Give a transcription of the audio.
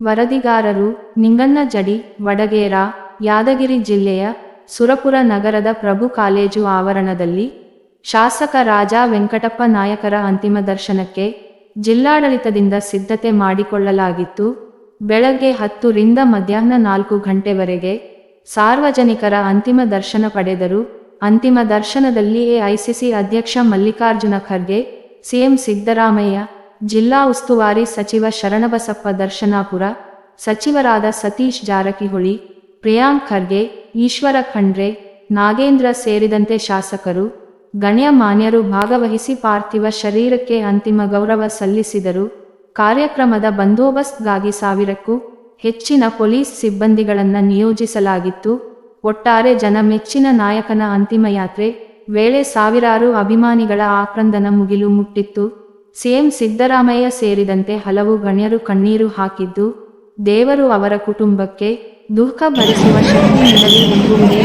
ವರದಿಗಾರರು ನಿಂಗಣ್ಣ ಜಡಿ, ವಡಗೇರ, ಯಾದಗಿರಿ ಜಿಲ್ಲೆಯ ಸುರಪುರ ನಗರದ ಪ್ರಭು ಕಾಲೇಜು ಆವರಣದಲ್ಲಿ ಶಾಸಕ ರಾಜಾ ವೆಂಕಟಪ್ಪ ನಾಯಕರ ಅಂತಿಮ ದರ್ಶನಕ್ಕೆ ಜಿಲ್ಲಾಡಳಿತದಿಂದ ಸಿದ್ಧತೆ ಮಾಡಿಕೊಳ್ಳಲಾಗಿತ್ತು. ಬೆಳಗ್ಗೆ ಹತ್ತು ರಿಂದ ಮಧ್ಯಾಹ್ನ ನಾಲ್ಕು ಗಂಟೆವರೆಗೆ ಸಾರ್ವಜನಿಕರ ಅಂತಿಮ ದರ್ಶನ ಪಡೆದರು. ಅಂತಿಮ ದರ್ಶನದಲ್ಲಿ ಎಐಸಿಸಿ ಅಧ್ಯಕ್ಷ ಮಲ್ಲಿಕಾರ್ಜುನ ಖರ್ಗೆ, ಸಿಎಂ ಸಿದ್ದರಾಮಯ್ಯ ಜಿಲ್ಲಾ ಉಸ್ತುವಾರಿ ಸಚಿವ ಶರಣಬಸಪ್ಪ ದರ್ಶನಾಪುರ, ಸಚಿವರಾದ ಸತೀಶ್ ಜಾರಕಿಹೊಳಿ, ಪ್ರಿಯಾಂಕ್ ಖರ್ಗೆ, ಈಶ್ವರ ಖಂಡ್ರೆ, ನಾಗೇಂದ್ರ ಸೇರಿದಂತೆ ಶಾಸಕರು ಗಣ್ಯಮಾನ್ಯರು ಭಾಗವಹಿಸಿ ಪಾರ್ಥಿವ ಶರೀರಕ್ಕೆ ಅಂತಿಮ ಗೌರವ ಸಲ್ಲಿಸಿದರು. ಕಾರ್ಯಕ್ರಮದ ಬಂದೋಬಸ್ತ್ಗಾಗಿ ಸಾವಿರಕ್ಕೂ ಹೆಚ್ಚಿನ ಪೊಲೀಸ್ ಸಿಬ್ಬಂದಿಗಳನ್ನು ನಿಯೋಜಿಸಲಾಗಿತ್ತು. ಒಟ್ಟಾರೆ ಜನ ಮೆಚ್ಚಿನ ನಾಯಕನ ಅಂತಿಮ ಯಾತ್ರೆ ವೇಳೆ ಸಾವಿರಾರು ಅಭಿಮಾನಿಗಳ ಆಕ್ರಂದನ ಮುಗಿಲು ಮುಟ್ಟಿತ್ತು. ಸಿಎಂ ಸಿದ್ದರಾಮಯ್ಯ ಸೇರಿದಂತೆ ಹಲವು ಗಣ್ಯರು ಕಣ್ಣೀರು ಹಾಕಿದ್ದು, ದೇವರು ಅವರ ಕುಟುಂಬಕ್ಕೆ ದುಃಖ ಭರಿಸುವ ಶಕ್ತಿ ನೀಡಲಿ ಎಂಬುದೇ